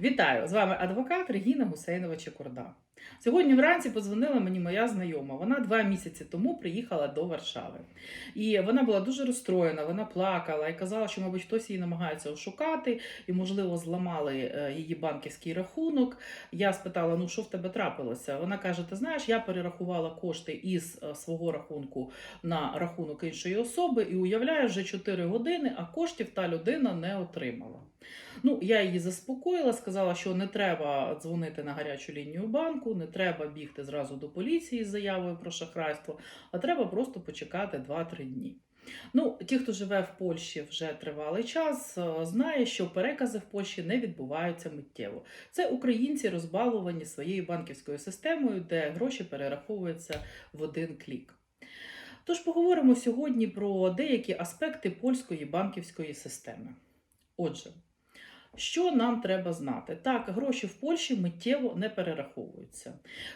Вітаю! З вами адвокат Регіна Гусейнова Чекурда. Сьогодні вранці подзвонила мені моя знайома. Вона два місяці тому приїхала до Варшави. І вона була дуже розстроєна, вона плакала і казала, що, мабуть, хтось її намагається ошукати і, можливо, зламали е, її банківський рахунок. Я спитала: ну що в тебе трапилося? Вона каже: Ти знаєш, я перерахувала кошти із е, свого рахунку на рахунок іншої особи і уявляю, вже 4 години, а коштів та людина не отримала. Ну, я її заспокоїла, сказала, що не треба дзвонити на гарячу лінію банку, не треба бігти зразу до поліції з заявою про шахрайство, а треба просто почекати 2-3 дні. Ну, ті, хто живе в Польщі вже тривалий час, е, знає, що перекази в Польщі не відбуваються миттєво. Це українці розбалувані своєю банківською системою, де гроші перераховуються в один клік. Тож поговоримо сьогодні про деякі аспекти польської банківської системи. Отже, що нам треба знати? Так, гроші в Польщі миттєво не перераховуються.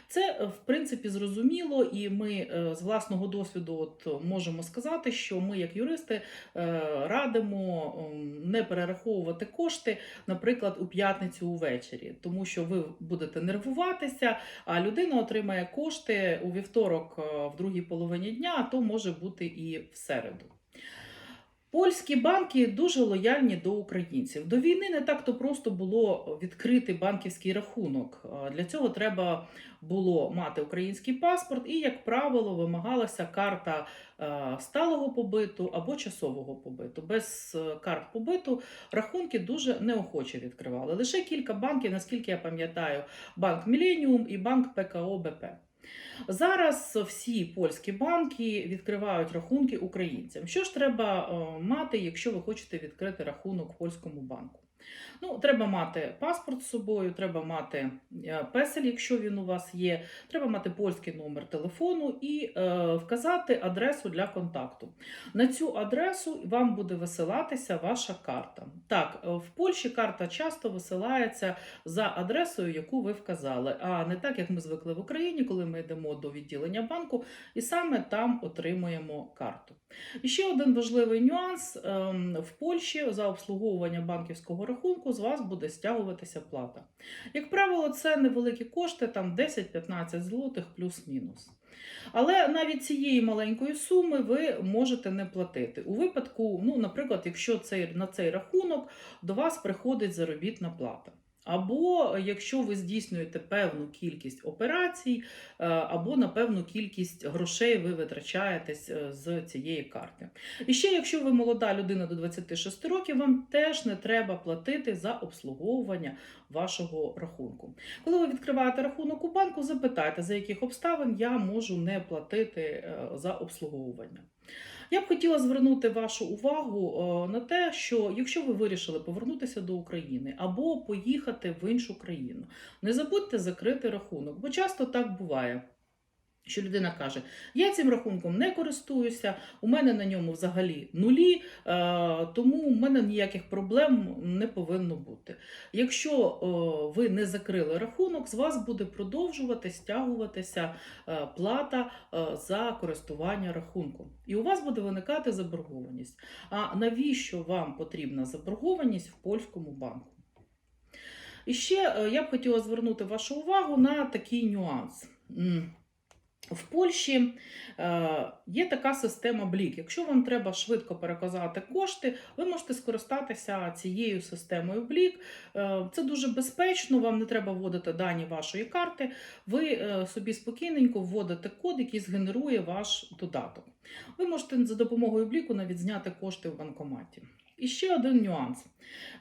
Це, е, в принципі, зрозуміло, і ми е, з власного досвіду от можемо сказати, що ми, як юристи, е, радимо не перераховувати кошти, наприклад, у п'ятницю увечері, тому що ви будете нервуватися, а людина отримає кошти у вівторок в другій половині дня, а то може бути і в середу. Польські банки дуже лояльні до українців. До війни не так то просто було відкрити банківський рахунок. Для цього треба було мати український паспорт, і, як правило, вимагалася карта е, сталого побиту або часового побиту. Без е, карт побиту рахунки дуже неохоче відкривали. Лише кілька банків, наскільки я пам'ятаю, банк Міленіум і банк ПКО БП. Зараз всі польські банки відкривають рахунки українцям. Що ж треба е, мати, якщо ви хочете відкрити рахунок в польському банку? Ну, треба мати паспорт з собою, треба мати е, песель, якщо він у вас є, треба мати польський номер телефону і е, вказати адресу для контакту. На цю адресу вам буде висилатися ваша карта. Так, е, в Польщі карта часто висилається за адресою, яку ви вказали, а не так, як ми звикли в Україні, коли ми йдемо до відділення банку і саме там отримуємо карту. І ще один важливий нюанс: ем, в Польщі за обслуговування банківського рахунку з вас буде стягуватися плата. Як правило, це невеликі кошти, там 10-15 злотих плюс-мінус. Але навіть цієї маленької суми ви можете не платити. У випадку, ну, наприклад, якщо цей, на цей рахунок до вас приходить заробітна плата. Або якщо ви здійснюєте певну кількість операцій, е, або на певну кількість грошей ви витрачаєтесь е, з цієї карти. І ще, якщо ви молода людина до 26 років, вам теж не треба платити за обслуговування вашого рахунку. Коли ви відкриваєте рахунок у банку, запитайте, за яких обставин я можу не платити е, за обслуговування. Я б хотіла звернути вашу увагу е, на те, що якщо ви вирішили повернутися до України або поїхати в іншу країну, не забудьте закрити рахунок, бо часто так буває. Що людина каже, я цим рахунком не користуюся, у мене на ньому взагалі нулі, е, тому у мене ніяких проблем не повинно бути. Якщо е, ви не закрили рахунок, з вас буде продовжувати стягуватися е, плата за користування рахунком. І у вас буде виникати заборгованість. А навіщо вам потрібна заборгованість в польському банку? І ще я б хотіла звернути вашу увагу на такий нюанс. В Польщі е, є така система Блік. Якщо вам треба швидко переказати кошти, ви можете скористатися цією системою Блік. Е, це дуже безпечно, вам не треба вводити дані вашої карти. Ви е, собі спокійненько вводите код, який згенерує ваш додаток. Ви можете за допомогою Бліку навіть зняти кошти в банкоматі. І ще один нюанс.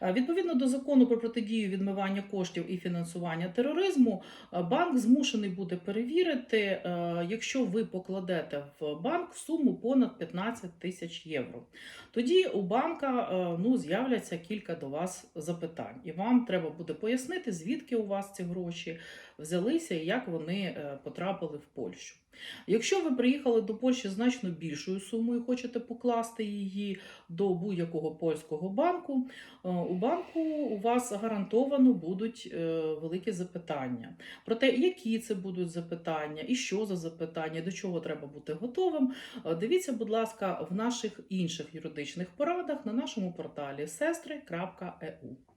Е, Відповідно до закону про протидію відмивання коштів і фінансування тероризму, е, банк змушений буде перевірити, е, якщо ви покладете в банк суму понад 15 тисяч євро. Тоді у банка ну, з'являться кілька до вас запитань, і вам треба буде пояснити, звідки у вас ці гроші взялися і як вони потрапили в Польщу. Якщо ви приїхали до Польщі значно більшою сумою, хочете покласти її до будь-якого польського банку, е, у банку у вас гарантовано будуть е, великі запитання про те, які це будуть запитання, і що за запитання, до чого треба бути готовим. Е, Дивіться, будь ласка, в наших інших юридичних порадах на нашому порталі сестри.eu.